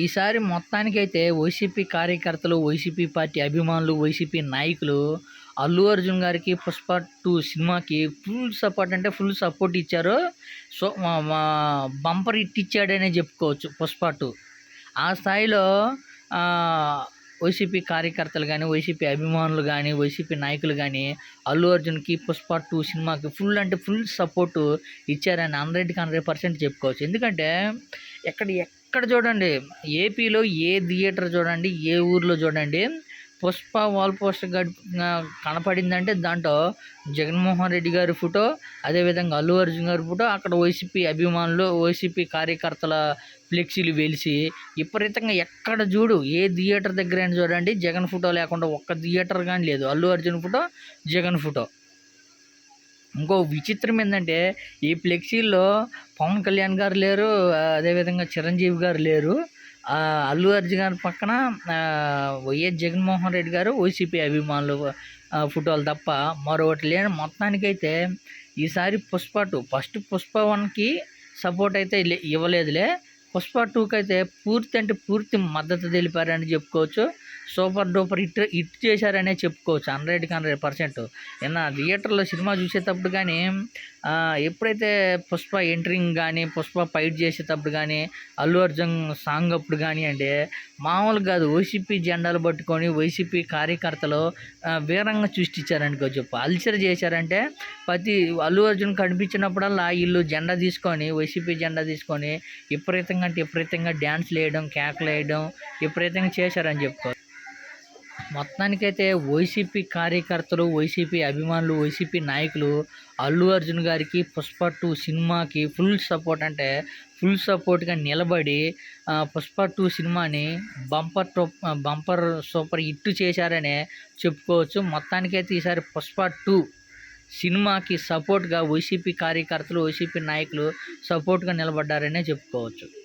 ఈసారి మొత్తానికైతే వైసీపీ కార్యకర్తలు వైసీపీ పార్టీ అభిమానులు వైసీపీ నాయకులు అల్లు అర్జున్ గారికి పుష్ప టూ సినిమాకి ఫుల్ సపోర్ట్ అంటే ఫుల్ సపోర్ట్ ఇచ్చారు. సో మా బంపర్ ఇట్టిచ్చాడనే చెప్పుకోవచ్చు పుష్ప టూ. ఆ స్థాయిలో వైసీపీ కార్యకర్తలు కానీ వైసీపీ అభిమానులు కానీ వైసీపీ నాయకులు కానీ అల్లు అర్జున్కి పుష్ప టూ సినిమాకి ఫుల్ అంటే ఫుల్ సపోర్టు ఇచ్చారని హండ్రెడ్కి హండ్రెడ్ పర్సెంట్ చెప్పుకోవచ్చు. ఎందుకంటే ఎక్కడ ఎక్కడ చూడండి ఏపీలో ఏ థియేటర్ చూడండి ఏ ఊర్లో చూడండి పుష్ప వాల్ పోస్టర్ కనపడిందంటే దాంట్లో జగన్మోహన్ రెడ్డి గారి ఫోటో అదేవిధంగా అల్లు అర్జున్ గారి ఫోటో అక్కడ వైసీపీ అభిమానులు వైసీపీ కార్యకర్తల ఫ్లెక్సీలు వెలిసి విపరీతంగా ఎక్కడ చూడు ఏ థియేటర్ దగ్గర అయినా చూడండి జగన్ ఫోటో లేకుండా ఒక్క థియేటర్ కానీ లేదు. Allu Arjun photo Jagan photo. ఇంకో విచిత్రం ఏంటంటే ఈ ఫ్లెక్సీల్లో పవన్ కళ్యాణ్ గారు లేరు అదేవిధంగా చిరంజీవి గారు లేరు. అల్లు అర్జున్ గారి పక్కన వైఎస్ జగన్మోహన్ రెడ్డి గారు వైసీపీ అభిమానులు ఫోటోలు తప్ప మరొకటి లేని మొత్తానికైతే ఈసారి పుష్ప టూ ఫస్ట్ పుష్ప వన్కి సపోర్ట్ అయితే లే- ఇవ్వలేదులే. పుష్ప టూకి అయితే పూర్తి అంటే పూర్తి మద్దతు తెలిపారని చెప్పుకోవచ్చు. సూపర్ డూపర్ హిట్ హిట్ చేశారనే చెప్పుకోవచ్చు. హండ్రెడ్కి హండ్రెడ్ పర్సెంట్. నిన్న థియేటర్లో సినిమా చూసేటప్పుడు కానీ ఎప్పుడైతే పుష్ప ఎంట్రింగ్ కానీ పుష్ప ఫైట్ చేసేటప్పుడు కానీ అల్లు అర్జున్ సాంగ్ అప్పుడు కానీ అంటే మామూలుగా కాదు. వైసీపీ జెండాలు పట్టుకొని వైసీపీ కార్యకర్తలు ఆ, వీరంగా సృష్టించారనుకో చెప్పు అల్సర్ చేశారంటే ప్రతి అల్లు అర్జున్ కనిపించినప్పుడల్లా వీళ్ళు జెండా తీసుకొని వైసీపీ జెండా తీసుకొని విపరీతంగా అంటే విపరీతంగా డ్యాన్స్లు వేయడం కేకలు వేయడం విపరీతంగా చేశారని చెప్పుకో మొత్తానికైతే వైసీపీ కార్యకర్తలు వైసీపీ అభిమానులు వైసీపీ నాయకులు అల్లు అర్జున్ గారికి పుష్ప టూ సినిమాకి ఫుల్ సపోర్ట్ అంటే ఫుల్ సపోర్ట్గా నిలబడి పుష్ప టూ సినిమాని bumper top bumper super hit చేశారనే చెప్పుకోవచ్చు. మొత్తానికైతే ఈసారి పుష్ప టూ సినిమాకి సపోర్ట్గా వైసీపీ కార్యకర్తలు వైసీపీ నాయకులు సపోర్ట్గా నిలబడ్డారనే చెప్పుకోవచ్చు.